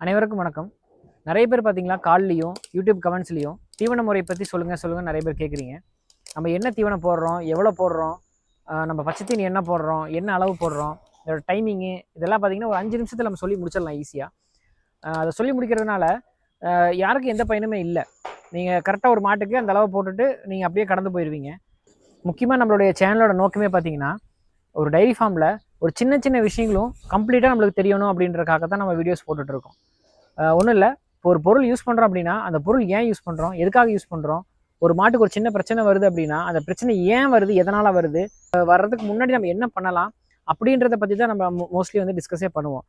அனைவருக்கும் வணக்கம். நிறைய பேர் பார்த்தீங்களா கால்லையும் யூடியூப் கமெண்ட்ஸ்லையும் தீவன முறையை பற்றி சொல்லுங்கள் சொல்லுங்கள் நிறைய பேர் கேட்குறீங்க நம்ம என்ன தீவனம் போடுறோம் எவ்வளோ போடுறோம் நம்ம பச்சை என்ன போடுறோம் என்ன அளவு போடுறோம் இதோட டைமிங்கு இதெல்லாம் பார்த்தீங்கன்னா ஒரு அஞ்சு நிமிஷத்தில் நம்ம சொல்லி முடிச்சிடலாம் ஈஸியாக அதை சொல்லி முடிக்கிறதுனால யாருக்கும் எந்த பயனுமே இல்லை. நீங்கள் கரெக்டாக ஒரு மாட்டுக்கு அந்த அளவு போட்டுட்டு நீங்கள் அப்படியே கடந்து போயிடுவீங்க முக்கியமாக நம்மளுடைய சேனலோட நோக்கமே பார்த்தீங்கன்னா ஒரு டைரி ஃபார்மில் ஒரு சின்ன சின்ன விஷயங்களும் கம்ப்ளீட்டாக நம்மளுக்கு தெரியணும் அப்படின்றக்காக தான் நம்ம வீடியோஸ் போட்டுட்ருக்கோம் ஒன்றும் இல்லை. இப்போ ஒரு பொருள் யூஸ் பண்ணுறோம் அப்படின்னா அந்த பொருள் ஏன் யூஸ் பண்ணுறோம் எதுக்காக யூஸ் பண்ணுறோம் ஒரு மாட்டுக்கு ஒரு சின்ன பிரச்சனை வருது அப்படின்னா அந்த பிரச்சனை ஏன் வருது? எதனால் வருது? வர்றதுக்கு முன்னாடி நம்ம என்ன பண்ணலாம்? அப்படின்றத பற்றி தான் நம்ம மோஸ்ட்லி வந்து டிஸ்கஸே பண்ணுவோம்.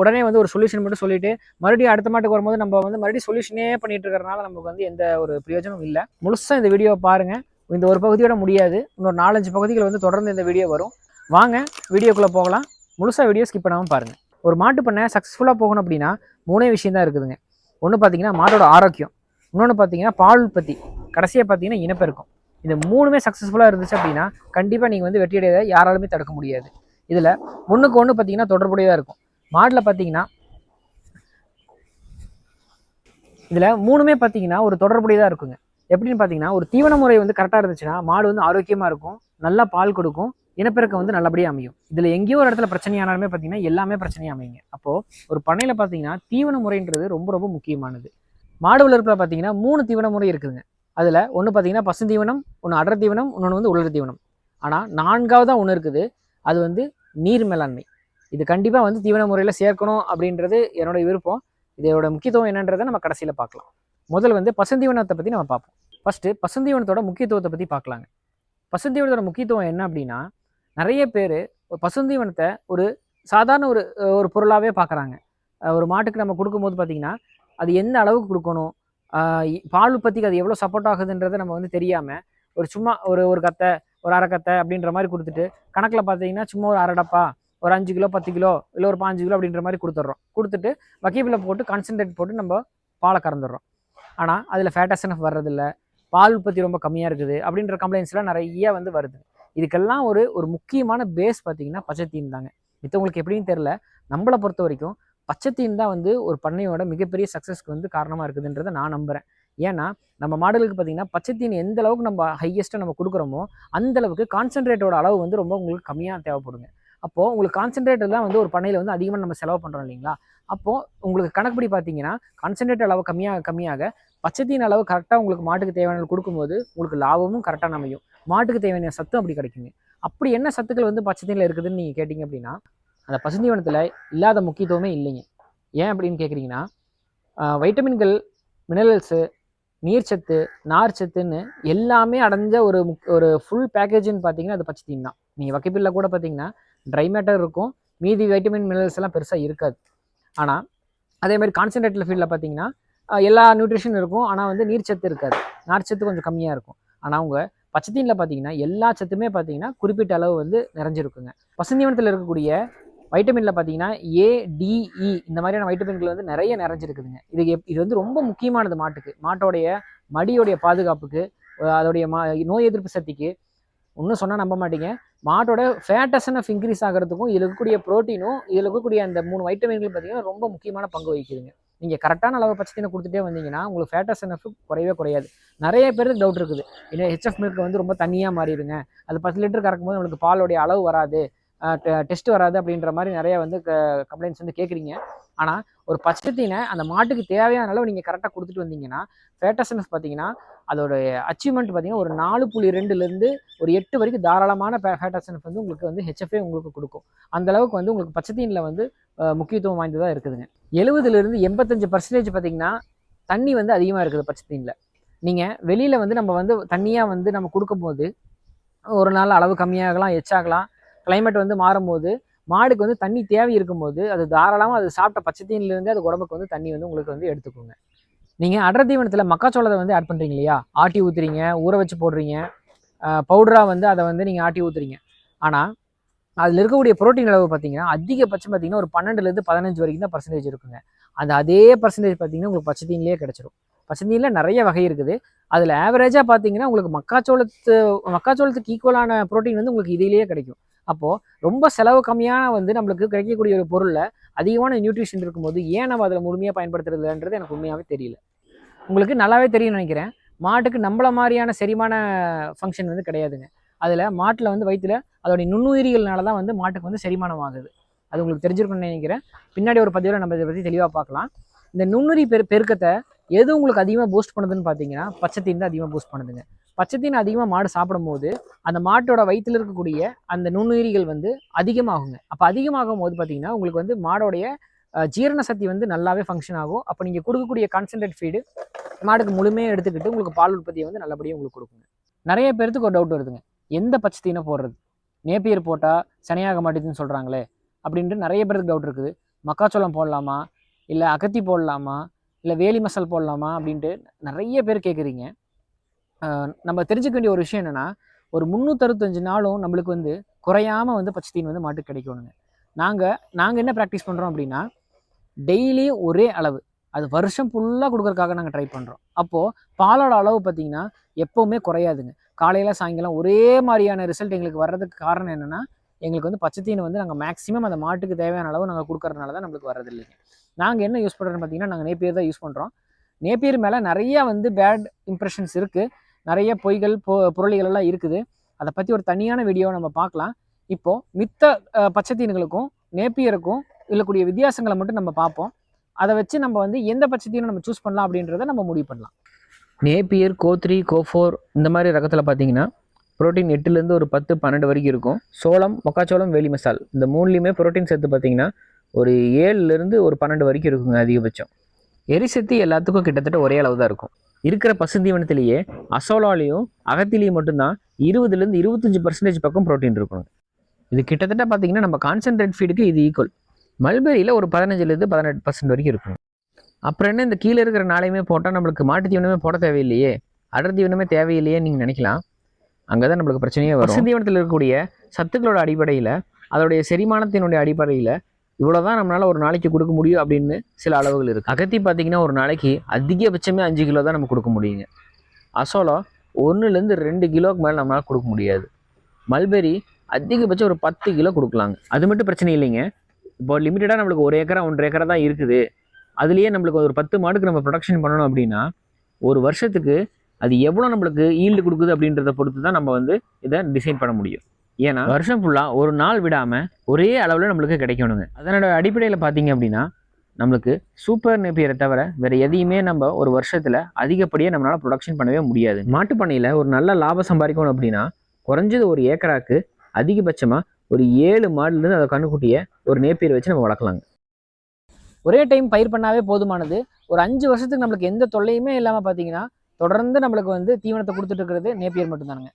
உடனே வந்து ஒரு சொல்யூஷன் மட்டும் சொல்லிட்டு மறுபடியும் அடுத்த மாட்டுக்கு வரும்போது நம்ம வந்து மறுபடியும் சொல்யூஷனே பண்ணிட்டு இருக்கிறனால நமக்கு வந்து எந்த ஒரு பிரயோஜனமும் இல்லை. முழுசாக இந்த வீடியோவை பாருங்கள் இந்த ஒரு பகுதியோட முடியாது. இன்னொரு நாலஞ்சு பகுதிகள் வந்து தொடர்ந்து இந்த வீடியோ வரும். வாங்க வீடியோக்குள்ளே போகலாம். முழுசாக வீடியோ ஸ்கிப் பண்ணாமல் பாருங்கள் ஒரு மாட்டு பண்ணை சக்ஸஸ்ஃபுல்லாக போகணும் அப்படின்னா மூணே விஷயம் தான் இருக்குதுங்க. ஒன்று பார்த்தீங்கன்னா மாட்டோட ஆரோக்கியம். இன்னொன்று பார்த்தீங்கன்னா பால் உற்பத்தி. கடைசியாக பார்த்தீங்கன்னா இனப்பெருக்கம். இந்த மூணுமே சக்ஸஸ்ஃபுல்லாக இருந்துச்சு அப்படின்னா கண்டிப்பாக நீங்கள் வந்து வெற்றியடையதை யாராலுமே தடுக்க முடியாது. இதில் ஒன்றுக்கு ஒன்று பார்த்தீங்கன்னா தொடர்புடையதாக இருக்கும். மாடில் பார்த்தீங்கன்னா இதில் மூணுமே பார்த்தீங்கன்னா ஒரு தொடர்புடையதாக இருக்குங்க. எப்படின்னு பார்த்தீங்கன்னா ஒரு தீவன முறை வந்து கரெக்டாக இருந்துச்சுன்னா மாடு வந்து ஆரோக்கியமாக இருக்கும். நல்லா பால் கொடுக்கும். இனப்பெருக்கம் வந்து நல்லபடியாக அமையும். இதில் எங்கேயோ ஒரு இடத்துல பிரச்சனையானாலுமே பார்த்தீங்கன்னா எல்லாமே பிரச்சனையாக அமையுங்க. அப்போது ஒரு பண்ணையில் பார்த்தீங்கன்னா தீவன முறைன்றது ரொம்ப ரொம்ப முக்கியமானது. மாடு வளர்ப்பில் பார்த்தீங்கன்னா மூணு தீவன முறை இருக்குதுங்க. அதில் ஒன்று பார்த்தீங்கன்னா பசுந்தீவனம் ஒன்று அடர் தீவனம் இன்னொன்று வந்து உலர் தீவனம். ஆனால் நான்காவதாக ஒன்று இருக்குது. அது வந்து நீர் மேலாண்மை. இது கண்டிப்பாக வந்து தீவன முறையில் சேர்க்கணும் அப்படின்றது என்னோட விருப்பம். இதோட முக்கியத்துவம் என்னன்றதை நம்ம கடைசியில் பார்க்கலாம். முதல்ல வந்து பசுந்தீவனத்தை பற்றி நம்ம பார்ப்போம். ஃபஸ்ட்டு பசுந்தீவனத்தோட முக்கியத்துவத்தை பற்றி பார்க்கலாங்க. பசுந்தீவனத்தோட முக்கியத்துவம் என்ன அப்படின்னா நிறைய பேர் பசுந்தீவனத்தை ஒரு சாதாரண ஒரு ஒரு பொருளாகவே பார்க்குறாங்க ஒரு மாட்டுக்கு நம்ம கொடுக்கும்போது பார்த்திங்கன்னா அது எந்த அளவுக்கு கொடுக்கணும்? பால் உற்பத்திக்கு அது எவ்வளோ சப்போர்ட் ஆகுதுன்றதை நம்ம வந்து தெரியாமல் ஒரு சும்மா ஒரு ஒரு கத்தை ஒரு அரை கத்தை அப்படின்ற மாதிரி கொடுத்துட்டு கணக்கில் பார்த்தீங்கன்னா சும்மா ஒரு அரை டப்பா ஒரு அஞ்சு கிலோ பத்து கிலோ இல்லை ஒரு பாஞ்சு கிலோ அப்படின்ற மாதிரி கொடுத்துட்றோம். கொடுத்துட்டு வக்கீபில் போட்டு கான்சன்ட்ரேட் போட்டு நம்ம பாலை கறந்துடுறோம். ஆனால் அதில் ஃபேட்டஸ்என்எஃப் வர்றதில்ல. பால் உற்பத்தி ரொம்ப கம்மியாக இருக்குது அப்படின்ற கம்ப்ளைண்ட்ஸ்லாம் நிறைய வந்து வருது. இதுக்கெல்லாம் ஒரு ஒரு முக்கியமான பேஸ் பார்த்தீங்கன்னா பச்சைத்தீன் தாங்க. மித்தவங்களுக்கு எப்படின்னு தெரில நம்மளை பொறுத்த வரைக்கும் பச்சைத்தீன் தான் வந்து ஒரு பண்ணையோட மிகப்பெரிய சக்ஸஸ்க்கு வந்து காரணமாக இருக்குதுன்றதை நான் நம்புகிறேன் ஏன்னா நம்ம மாடலுக்கு பார்த்தீங்கன்னா பச்சைத்தீன் எந்த அளவுக்கு நம்ம ஹையஸ்ட்டாக நம்ம கொடுக்குறோமோ அந்த அளவுக்கு கான்சென்ட்ரேட்டோட அளவு வந்து ரொம்ப உங்களுக்கு கம்மியாக தேவைப்படுங்க. அப்போது உங்களுக்கு கான்சன்ட்ரேட்டெல்லாம் தான் வந்து ஒரு பண்ணையில் வந்து அதிகமாக நம்ம செலவு பண்ணுறோம் இல்லைங்களா? அப்போது உங்களுக்கு கணக்குப்படி பார்த்தீங்கன்னா கான்சென்ட்ரேட் அளவு கம்மியாக கம்மியாக பச்சத்தின் அளவு கரெக்டாக உங்களுக்கு மாட்டுக்கு தேவையான கொடுக்கும்போது உங்களுக்கு லாபமும் கரெக்டாக அமையும். மாட்டுக்கு தேவையான சத்தும் அப்படி கிடைக்குங்க. அப்படி என்ன சத்துக்கள் வந்து பச்சத்தீனில் இருக்குதுன்னு நீங்கள் கேட்டிங்க அப்படின்னா அந்த பசுந்தீவனத்தில் இல்லாத முக்கியத்துவமே இல்லைங்க. ஏன் அப்படின்னு கேட்குறீங்கன்னா வைட்டமின்கள் மினரல்ஸு நீர்ச்சத்து நார்ச்சத்துன்னு எல்லாமே அடைஞ்ச ஒரு முக் ஒரு ஃபுல் பேக்கேஜ்னு பார்த்தீங்கன்னா அது பச்சைத்தீன் தான். நீங்கள் வக்கைப்பில்ல கூட பார்த்தீங்கன்னா ட்ரை மேட்டர் இருக்கும். மீதி வைட்டமின் மினரல்ஸ் எல்லாம் பெருசாக இருக்காது. ஆனால் அதே மாதிரி கான்சன்ட்ரேட்டில் ஃபீல்டில் பார்த்தீங்கன்னா எல்லா நியூட்ரிஷன் இருக்கும். ஆனால் வந்து நீர்ச்சத்து இருக்காது. நார்ச்சத்து கொஞ்சம் கம்மியாக இருக்கும். ஆனால் அவங்க பச்சத்தீனில் பார்த்தீங்கன்னா எல்லா சத்துமே பார்த்தீங்கன்னா குறிப்பிட்ட அளவு வந்து நிறைஞ்சிருக்குங்க. பசுந்தீவனத்தில் இருக்கக்கூடிய வைட்டமினில் பார்த்தீங்கன்னா ஏ டிஇ e இந்த மாதிரியான வைட்டமின்கள் வந்து நிறைய நிறைஞ்சிருக்குதுங்க. இது எப் இது வந்து ரொம்ப முக்கியமானது மாட்டுக்கு. மாட்டோடைய மடியோடைய பாதுகாப்புக்கு அதோடைய மா நோய் எதிர்ப்பு சக்திக்கு. இன்னும் சொன்னால் நம்ப மாட்டீங்க. மாட்டோட ஃபேட்டஸ்னஃப் இன்க்ரீஸ் ஆகிறதுக்கும் இதில் இருக்கக்கூடிய ப்ரோட்டீனும் இதில் இருக்கக்கூடிய அந்த மூணு வைட்டமின்கள் பார்த்தீங்கன்னா ரொம்ப முக்கியமான பங்கு வகிக்குதுங்க. நீங்கள் கரெக்டான அளவு பச்சத்தினை கொடுத்துட்டே வந்தீங்கன்னா உங்களுக்கு ஃபேட்டஸ்னஃப் குறையவே குறையாது. நிறைய பேருக்கு டவுட் இருக்குது. இன்னும் ஹெச்எஃப் மில்க் வந்து ரொம்ப தண்ணியாக மாறிடுங்க. அது பத்து லிட்டர் கறக்கும்போது நம்மளுக்கு பாலோடைய அளவு வராது. டெஸ்ட் வராது அப்படின்ற மாதிரி நிறைய வந்து கம்ப்ளைண்ட்ஸ் வந்து கேட்குறீங்க ஆனால் ஒரு பச்சைத்தீனை அந்த மாட்டுக்கு தேவையான அளவு நீங்கள் கரெக்டாக கொடுத்துட்டு வந்தீங்கன்னா ஃபேட்டசன்ஸ் பார்த்தீங்கன்னா அதோட அச்சீவ்மெண்ட் பார்த்தீங்கன்னா ஒரு நாலு புள்ளி ரெண்டுலேருந்து ஒரு எட்டு வரைக்கும் தாராளமான ஃபேட்டசன்ஸ் வந்து உங்களுக்கு வந்து ஹெச்எஃப்ஏ உங்களுக்கு கொடுக்கும். அந்த அளவுக்கு வந்து உங்களுக்கு பச்சைத்தீனில் வந்து முக்கியத்துவம் வாய்ந்ததாக இருக்குதுங்க. எழுபதுலேருந்து எண்பத்தஞ்சு பர்சன்டேஜ் பார்த்தீங்கன்னா தண்ணி வந்து அதிகமாக இருக்குது பச்சைத்தீனில் நீங்கள் வெளியில் வந்து நம்ம வந்து தண்ணியாக வந்து நம்ம கொடுக்கும்போது ஒரு நாள் அளவு கம்மியாகலாம் எச்சாகலாம் கிளைமேட் வந்து மாறும்போது மாடுக்கு வந்து தண்ணி தேவை இருக்கும்போது அது தாராளமாக அது சாப்பிட்ட பச்சைத்தீனிலேருந்து அது உடம்புக்கு வந்து தண்ணி வந்து உங்களுக்கு வந்து எடுத்துக்கோங்க. நீங்கள் அடர் தீவனத்தில் மக்காச்சோளத்தை வந்து ஆட் பண்ணுறீங்க இல்லையா? ஆட்டி ஊற்றுறீங்க ஊற வச்சு போடுறீங்க. பவுடராக வந்து அதை வந்து நீங்கள் ஆட்டி ஊற்றுறீங்க ஆனால் அதில் இருக்கக்கூடிய ப்ரோட்டீன் அளவு பார்த்தீங்கன்னா அதிகபட்சம் பார்த்தீங்கன்னா ஒரு பன்னெண்டுலேருந்து பதினஞ்சு வரைக்கும் தான் பர்சன்டேஜ் இருக்குங்க. அந்த அதே பர்சன்டேஜ் பார்த்தீங்கன்னா உங்களுக்கு பச்சைத்தீனிலே கிடச்சிரும். பச்சைத்தீனில் நிறைய வகை இருக்குது. அதில் ஆவரேஜாக பார்த்தீங்கன்னா உங்களுக்கு மக்காச்சோளத்து மக்காச்சோளத்துக்கு ஈக்குவலான ப்ரோட்டீன் வந்து உங்களுக்கு இதிலேயே கிடைக்கும். அப்போது ரொம்ப செலவு கம்மியாக வந்து நம்மளுக்கு கிடைக்கக்கூடிய ஒரு பொருளில் அதிகமான நியூட்ரிஷன் இருக்கும்போது ஏன் நம்ம அதில் முழுமையாக பயன்படுத்துறதுன்றது எனக்கு உண்மையாகவே தெரியல. உங்களுக்கு நல்லாவே தெரியும்னு நினைக்கிறேன். மாட்டுக்கு நம்மள மாதிரியான செரிமான ஃபங்க்ஷன் வந்து கிடையாதுங்க. அதில் மாட்டில் வந்து வயிற்றில் அதோடைய நுண்ணுயிரிகள்னால தான் வந்து மாட்டுக்கு வந்து செரிமானம் ஆகுது. அது உங்களுக்கு தெரிஞ்சிருக்கணும்னு நினைக்கிறேன். பின்னாடி ஒரு பதிவில் நம்ம இதை பற்றி தெளிவாக பார்க்கலாம். இந்த நுண்ணுரி பெரு பெருக்கத்தை எது உங்களுக்கு அதிகமாக பூஸ்ட் பண்ணுதுன்னு பார்த்தீங்கன்னா பச்சை தீன் தான் அதிகமாக பூஸ்ட் பண்ணுதுங்க. பச்சைத்தீன் அதிகமாக மாடு சாப்பிடும்போது அந்த மாட்டோட வயிற்றில் இருக்கக்கூடிய அந்த நுண்ணுயிரிகள் வந்து அதிகமாகுங்க. அப்போ அதிகமாகும் போது பார்த்தீங்கன்னா உங்களுக்கு வந்து மாடோடைய ஜீரண சக்தி வந்து நல்லாவே ஃபங்க்ஷன் ஆகும். அப்போ நீங்கள் கொடுக்கக்கூடிய கான்சன்ட்ரேட் ஃபீடு மாடுக்கு முழுமையாக எடுத்துக்கிட்டு உங்களுக்கு பால் உற்பத்தியை வந்து நல்லபடியாக உங்களுக்கு கொடுக்குங்க. நிறைய பேர்த்துக்கு ஒரு டவுட் வருதுங்க. எந்த பச்சை போடுறது? நேப்பியர் போட்டால் சனியாக மாட்டேதுன்னு சொல்கிறாங்களே அப்படின்ட்டு நிறைய பேருக்கு டவுட் இருக்குது. மக்காச்சோளம் போடலாமா? இல்லை அகத்தி போடலாமா? இல்லை வேலி மசால் போடலாமா? அப்படின்ட்டு நிறைய பேர் கேட்குறீங்க நம்ம தெரிஞ்சுக்க வேண்டிய ஒரு விஷயம் என்னென்னா ஒரு முந்நூற்றறுபத்தஞ்சு நாளும் நம்மளுக்கு வந்து குறையாமல் வந்து பச்சை தீன் வந்து மாட்டுக்கு கிடைக்கணுங்க. நாங்கள் நாங்கள் என்ன ப்ராக்டிஸ் பண்ணுறோம் அப்படின்னா டெய்லி ஒரே அளவு அது வருஷம் ஃபுல்லாக கொடுக்குறக்காக நாங்கள் ட்ரை பண்ணுறோம் அப்போது பாலோட அளவு பார்த்திங்கன்னா எப்போவுமே குறையாதுங்க. காலையில் சாயங்காலம் ஒரே மாதிரியான ரிசல்ட் எங்களுக்கு வர்றதுக்கு காரணம் என்னென்னா எங்களுக்கு வந்து பச்சை தீனி வந்து நாங்கள் மேக்ஸிமம் அந்த மாட்டுக்கு தேவையான அளவு நாங்கள் கொடுக்கறதுனால தான் நம்மளுக்கு வர்றது இல்லைங்க. நாங்கள் என்ன யூஸ் பண்ணுறோன்னு பார்த்தீங்கன்னா நாங்கள் நேப்பியர் தான் யூஸ் பண்ணுறோம் நேப்பியர் மேலே நிறையா வந்து பேட் இம்ப்ரெஷன்ஸ் இருக்குது நிறைய பொய்கள் பொ புரளிகள் எல்லாம் இருக்குது. அதை பற்றி ஒரு தனியான வீடியோவை நம்ம பார்க்கலாம். இப்போது மித்த பச்சத்தீன்களுக்கும் நேப்பியருக்கும் இருக்கக்கூடிய வித்தியாசங்களை மட்டும் நம்ம பார்ப்போம். அதை வச்சு நம்ம வந்து எந்த பச்சை நம்ம சூஸ் பண்ணலாம் அப்படின்றத நம்ம முடிவு பண்ணலாம். நேப்பியர் கோத்ரி கோஃபோர் இந்த மாதிரி ரகத்தில் பார்த்தீங்கன்னா புரோட்டீன் எட்டுலேருந்து ஒரு பத்து பன்னெண்டு வரைக்கும் இருக்கும். சோளம் மக்காச்சோளம் வேலி மசால். இந்த மூணுலேயுமே புரோட்டீன் சேர்த்து பார்த்தீங்கன்னா ஒரு ஏழுலேருந்து ஒரு பன்னெண்டு வரைக்கும் இருக்குங்க அதிகபட்சம். எரிசக்தி எல்லாத்துக்கும் கிட்டத்தட்ட ஒரே அளவு தான் இருக்கும். இருக்கிற பசுந்தீவனத்திலேயே அசோலாலையும் அகத்திலையும் மட்டும்தான் இருபதுலேருந்து இருபத்தஞ்சி பர்சன்டேஜ் பக்கம் புரோட்டீன் இருக்கணும். இது கிட்டத்தட்ட பார்த்தீங்கன்னா நம்ம கான்சென்ட்ரேட் ஃபீடுக்கு இது ஈக்குவல் மல்பெரியில் ஒரு பதினஞ்சுலேருந்து பதினெட்டு பர்சன்ட் வரைக்கும் இருக்கும் அப்புறம் என்ன இந்த கீழே இருக்கிற நாளையுமே போட்டால் நம்மளுக்கு மாட்டு தீவனமே போட தேவையில்லையே. அடர் தீவனமே தேவையில்லையே நீங்கள் நினைக்கலாம். அங்கே தான் நம்மளுக்கு பிரச்சனையே வரும். பசு தீவனத்தில் இருக்கக்கூடிய சத்துக்களோட அடிப்படையில் அதோடைய செரிமானத்தினுடைய அடிப்படையில் இவ்வளோ தான் நம்மளால் ஒரு நாளைக்கு கொடுக்க முடியும் அப்படின்னு சில அளவுகள் இருக்குது அகத்தி பார்த்தீங்கன்னா ஒரு நாளைக்கு அதிகபட்சமே அஞ்சு கிலோ தான் நம்ம கொடுக்க முடியுங்க. அசோலம் ஒன்றுலேருந்து ரெண்டு கிலோக்கு மேலே நம்மளால் கொடுக்க முடியாது. மல்பெரி அதிகபட்சம் ஒரு பத்து கிலோ கொடுக்கலாங்க. அது மட்டும் பிரச்சனை இல்லைங்க. இப்போ லிமிட்டடாக நம்மளுக்கு ஒரு ஏக்கரா ஒன்றரை ஏக்கரா தான் இருக்குது. அதுலேயே நம்மளுக்கு ஒரு பத்து மாடுக்கு நம்ம ப்ரொடக்ஷன் பண்ணணும் அப்படின்னா ஒரு வருஷத்துக்கு அது எவ்வளோ நம்மளுக்கு ஈல்டு கொடுக்குது அப்படின்றத பொறுத்து தான் நம்ம வந்து இதை டிசைன் பண்ண முடியும். ஏன்னா வருஷம் ஃபுல்லாக ஒரு நாள் விடாமல் ஒரே அளவில் நம்மளுக்கு கிடைக்கணுங்க. அதனோட அடிப்படையில் பார்த்தீங்க அப்படின்னா நம்மளுக்கு சூப்பர் நெப்பியரை தவிர வேறு எதையுமே நம்ம ஒரு வருஷத்தில் அதிகப்படியாக நம்மளால் ப்ரொடக்ஷன் பண்ணவே முடியாது. மாட்டுப் பண்ணையில் ஒரு நல்ல லாபம் சம்பாதிக்கணும் அப்படின்னா குறைஞ்சது ஒரு ஏக்கராக்கு அதிகபட்சமாக ஒரு ஏழு மாடுலேருந்து அதை கண்ணுக்குட்டியை ஒரு நேப்பியர் வச்சு நம்ம வளர்க்கலாங்க. ஒரே டைம் பயிர் பண்ணாவே போதுமானது. ஒரு அஞ்சு வருஷத்துக்கு நம்மளுக்கு எந்த தொல்லையுமே இல்லாமல் பார்த்தீங்கன்னா தொடர்ந்து நம்மளுக்கு வந்து தீவனத்தை கொடுத்துட்டு இருக்கிறது நேப்பியர் மட்டும்தானுங்க.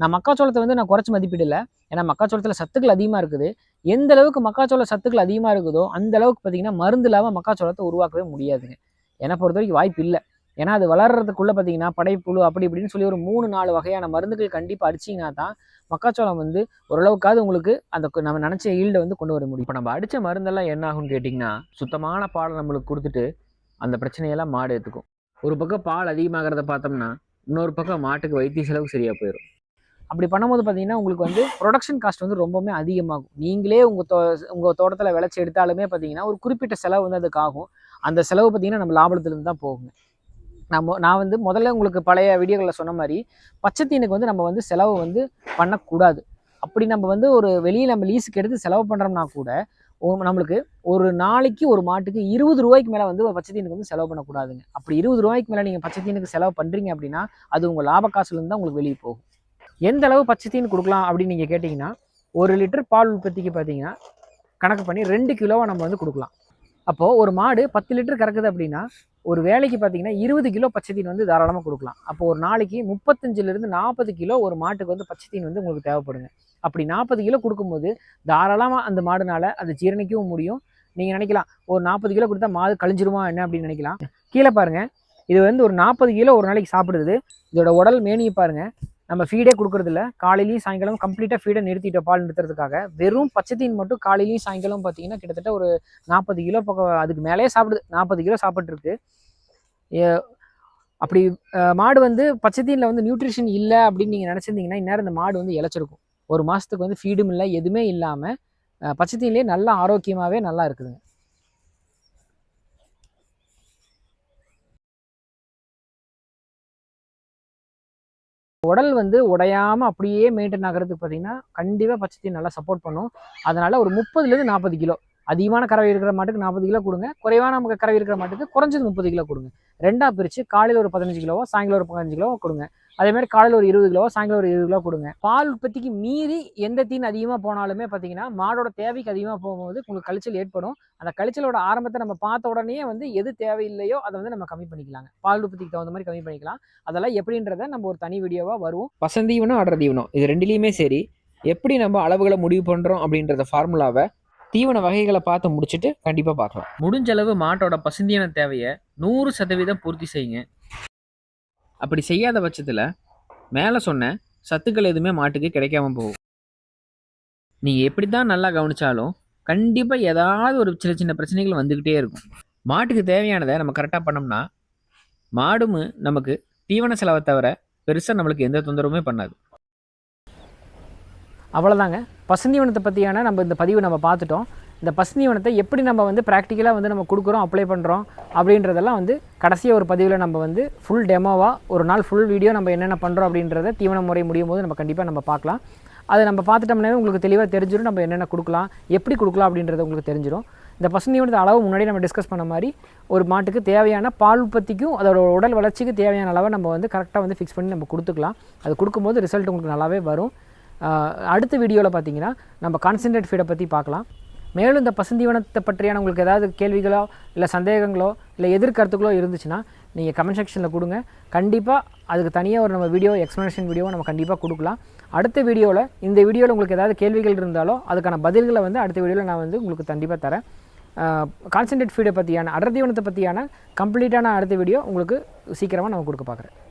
நான் மக்காச்சோளத்தை வந்து நான் குறைச்சி மதிப்பிடல. ஏன்னா மக்காச்சோளத்தில் சத்துக்கள் அதிகமாக இருக்குது. எந்த அளவுக்கு மக்காச்சோள சத்துக்கள் அதிகமாக இருக்குதோ அந்த அளவுக்கு பார்த்தீங்கன்னா மருந்து இல்லாமல் மக்காச்சோளத்தை உருவாக்கவே முடியாதுங்க. என்னை பொறுத்த வரைக்கும் வாய்ப்பு இல்லை. ஏன்னா அது வளர்றதுக்குள்ளே பார்த்தீங்கன்னா படைப்புழு அப்படி இப்படின்னு சொல்லி ஒரு மூணு நாலு வகையான மருந்துகள் கண்டிப்பாக அடிச்சிங்கன்னா தான் மக்காச்சோளம் வந்து ஓரளவுக்காவது உங்களுக்கு அந்த நம்ம நினச்ச ஈல்டை வந்து கொண்டு வர முடியும். இப்போ நம்ம அடித்த மருந்தெல்லாம் என்ன ஆகும்னு கேட்டிங்கன்னா சுத்தமான பாலை நம்மளுக்கு கொடுத்துட்டு அந்த பிரச்சனையெல்லாம் மாடு எடுத்துக்கும். ஒரு பக்கம் பால் அதிகமாகிறத பார்த்தோம்னா இன்னொரு பக்கம் மாட்டுக்கு வைத்திய செலவு சரியாக போயிடும் அப்படி பண்ணும்போது பார்த்தீங்கன்னா உங்களுக்கு வந்து ப்ரொடக்ஷன் காஸ்ட் வந்து ரொம்பவுமே அதிகமாகும். நீங்களே உங்கள் தோ உங்கள் தோட்டத்தில் விளைச்சி எடுத்தாலுமே பார்த்தீங்கன்னா ஒரு குறிப்பிட்ட செலவு வந்து அதுக்கு ஆகும் அந்த செலவு பார்த்தீங்கன்னா நம்ம லாபத்துலேருந்து தான் போகுங்க. நம்ம நான் வந்து முதல்ல உங்களுக்கு பழைய வீடியோகளில் சொன்ன மாதிரி பச்சைத்தீனுக்கு வந்து நம்ம வந்து செலவு வந்து பண்ணக்கூடாது. அப்படி நம்ம வந்து ஒரு வெளியில் நம்ம லீஸுக்கு எடுத்து செலவு பண்ணுறோம்னா கூட நம்மளுக்கு ஒரு நாளைக்கு ஒரு மாட்டுக்கு இருபது ரூபாய்க்கு மேலே வந்து ஒரு பச்சைத்தீனுக்கு வந்து செலவு பண்ணக்கூடாதுங்க. அப்படி இருபது ரூபாய்க்கு மேலே நீங்கள் பச்சைத்தீனுக்கு செலவு பண்ணுறீங்க அப்படின்னா அது உங்கள் லாப காசுலேருந்து தான் உங்களுக்கு வெளியே போகும். எந்த அளவு பச்சைத்தீன் கொடுக்கலாம் அப்படின்னு நீங்கள் கேட்டிங்கன்னா ஒரு லிட்டர் பால் உற்பத்திக்கு பார்த்தீங்கன்னா கணக்கு பண்ணி ரெண்டு கிலோவை நம்ம வந்து கொடுக்கலாம். அப்போது ஒரு மாடு பத்து லிட்டர் கறக்குது அப்படின்னா ஒரு வேலைக்கு பார்த்தீங்கன்னா இருபது கிலோ பச்சைத்தீன் வந்து தாராளமாக கொடுக்கலாம். அப்போ ஒரு நாளைக்கு முப்பத்தஞ்சிலிருந்து நாற்பது கிலோ ஒரு மாட்டுக்கு வந்து பச்சைத்தீன் வந்து உங்களுக்கு தேவைப்படுங்க. அப்படி நாற்பது கிலோ கொடுக்கும்போது தாராளமாக அந்த மாடுனால அது ஜீரணிக்கவும் முடியும். நீங்கள் நினைக்கலாம் ஒரு நாற்பது கிலோ கொடுத்தா மாடு கழிஞ்சிருமா என்ன அப்படின்னு நினைக்கலாம். கீழே பாருங்கள் இது வந்து ஒரு நாற்பது கிலோ ஒரு நாளைக்கு சாப்பிடுது. இதோட உடல் மேனியை பாருங்கள் நம்ம ஃபீடே கொடுக்குறதில்ல காலையிலையும் சாயங்காலம் கம்ப்ளீட்டாக ஃபீடை நிறுத்திட்டோம் பால் நிறுத்துறதுக்காக. வெறும் பச்சைத்தீன் மட்டும் காலையிலையும் சாயங்காலம் பார்த்தீங்கன்னா கிட்டத்தட்ட ஒரு நாற்பது கிலோ பக்கம் அதுக்கு மேலேயே சாப்பிடுது நாற்பது கிலோ சாப்பிட்ருக்கு அப்படி மாடு வந்து பச்சைத்தீனில் வந்து நியூட்ரிஷன் இல்லை அப்படின்னு நீங்கள் நினச்சிருந்தீங்கன்னா இந்நேரம் இந்த மாடு வந்து இழைச்சிருக்கும். ஒரு மாதத்துக்கு வந்து ஃபீடும் இல்லை எதுவுமே இல்லாமல் பச்சை நல்லா ஆரோக்கியமாகவே நல்லா இருக்குதுங்க. உடல் வந்து உடையாம அப்படியே மெயின்டைன் ஆகிறதுக்கு பார்த்தீங்கன்னா கண்டிப்பாக பச்சைத்தீன் நல்லா சப்போர்ட் பண்ணும். அதனால் ஒரு முப்பதுலேருந்து நாற்பது கிலோ. அதிகமான கறவை இருக்கிற மாட்டுக்கு நாற்பது கிலோ கொடுங்க. குறைவான நமக்கு கறவை இருக்கிற மாட்டுக்கு குறைஞ்சது முப்பது கிலோ கொடுங்க. ரெண்டாக பிரித்து காலையில் ஒரு பதினஞ்சு கிலோவோ சாயங்காலம் ஒரு பதினஞ்சு கிலோவோ கொடுங்க. அதே மாதிரி காலையில் ஒரு இருபது கிலோவோ சாயங்காலம் ஒரு இருபது கிலோ கொடுங்க. பால் உற்பத்திக்கு மீறி எந்த தீன் அதிகமாக போனாலுமே பார்த்தீங்கன்னா மாடோட தேவைக்கு அதிகமாக போகும்போது உங்களுக்கு கழிச்சல் ஏற்படும். அந்த கழிச்சலோட ஆரம்பத்தை நம்ம பார்த்த உடனே வந்து எது தேவையில்லையோ அதை வந்து நம்ம கம்மி பண்ணிக்கலாங்க. பால் உற்பத்திக்கு தகுந்த மாதிரி கம்மி பண்ணிக்கலாம். அதெல்லாம் எப்படின்றத நம்ம ஒரு தனி வீடியோவாக வருவோம். வசந்தீவனம் அடர் தீவனம் இது ரெண்டுலேயுமே சரி. எப்படி நம்ம அளவுகளை முடிவு பண்ணுறோம் அப்படின்றத ஃபார்முலாவை தீவன வகைகளை பார்த்து முடிச்சுட்டு கண்டிப்பாக பார்க்கலாம். முடிஞ்ச அளவு மாட்டோட பசுந்தியான தேவையை நூறு சதவீதம் பூர்த்தி செய்யுங்க. அப்படி செய்யாத பட்சத்தில் மேலே சொன்ன சத்துக்கள் எதுவுமே மாட்டுக்கு கிடைக்காம போகும். நீங்கள் எப்படி தான் நல்லா கவனிச்சாலும் கண்டிப்பாக ஏதாவது ஒரு சின்ன சின்ன பிரச்சனைகள் வந்துக்கிட்டே இருக்கும். மாட்டுக்கு தேவையானதை நம்ம கரெக்டாக பண்ணோம்னா மாடும் நமக்கு தீவன செலவை தவிர பெருசாக நம்மளுக்கு எந்த தொந்தரவுமே பண்ணாது. அவ்வளோதாங்க பசுந்தீவனத்தை பற்றியான நம்ம இந்த பதிவு நம்ம பார்த்துட்டோம். இந்த பசுந்தீவனத்தை எப்படி நம்ம வந்து ப்ராக்டிக்கலாக வந்து நம்ம கொடுக்குறோம் அப்ளை பண்ணுறோம் அப்படின்றதெல்லாம் வந்து கடைசியாக ஒரு பதிவில் நம்ம வந்து ஃபுல் டெமோவாக ஒரு நாள் ஃபுல் வீடியோ நம்ம என்னென்ன பண்ணுறோம் அப்படின்றத தீவன முறை முடியும் போது நம்ம கண்டிப்பாக நம்ம பார்க்கலாம். அதை நம்ம பார்த்துட்டோம்னாவே உங்களுக்கு தெளிவாக தெரிஞ்சிடும் நம்ம என்னென்ன கொடுக்கலாம் எப்படி கொடுக்கலாம் அப்படின்றது உங்களுக்கு தெரிஞ்சிடும் இந்த பசுந்தீவனத்தை அளவு முன்னாடி நம்ம டிஸ்கஸ் பண்ண மாதிரி ஒரு மாட்டுக்கு தேவையான பால் உற்பத்திக்கும் அதோட உடல் வளர்ச்சிக்கு தேவையான அளவை நம்ம வந்து கரெக்டாக வந்து ஃபிக்ஸ் பண்ணி நம்ம கொடுத்துக்கலாம். அது கொடுக்கும்போது ரிசல்ட் உங்களுக்கு நல்லாவே வரும். அடுத்த வீடியோவில் பார்த்தீங்கன்னா நம்ம கான்சென்ட்ரேட் ஃபீடை பற்றி பார்க்கலாம் மேலும் இந்த பசுந்தீவனத்தை பற்றியான உங்களுக்கு ஏதாவது கேள்விகளோ இல்லை சந்தேகங்களோ இல்லை எதிர்கருத்துக்களோ இருந்துச்சுன்னா நீங்கள் கமெண்ட் செக்ஷனில் கொடுங்க. கண்டிப்பாக அதுக்கு தனியாக ஒரு நம்ம வீடியோ எக்ஸ்ப்ளனேஷன் வீடியோ நம்ம கண்டிப்பாக கொடுக்கலாம். அடுத்த வீடியோவில் இந்த வீடியோவில் உங்களுக்கு ஏதாவது கேள்விகள் இருந்தாலோ அதுக்கான பதில்களை வந்து அடுத்த வீடியோவில் நான் வந்து உங்களுக்கு கண்டிப்பாக தரேன். கான்சென்ட்ரேட் ஃபீடை பற்றியான அடர் தீவனத்தை பற்றியான கம்ப்ளீட்டான அடுத்த வீடியோ உங்களுக்கு சீக்கிரமாக நான் கொடுக்க பார்க்குறேன்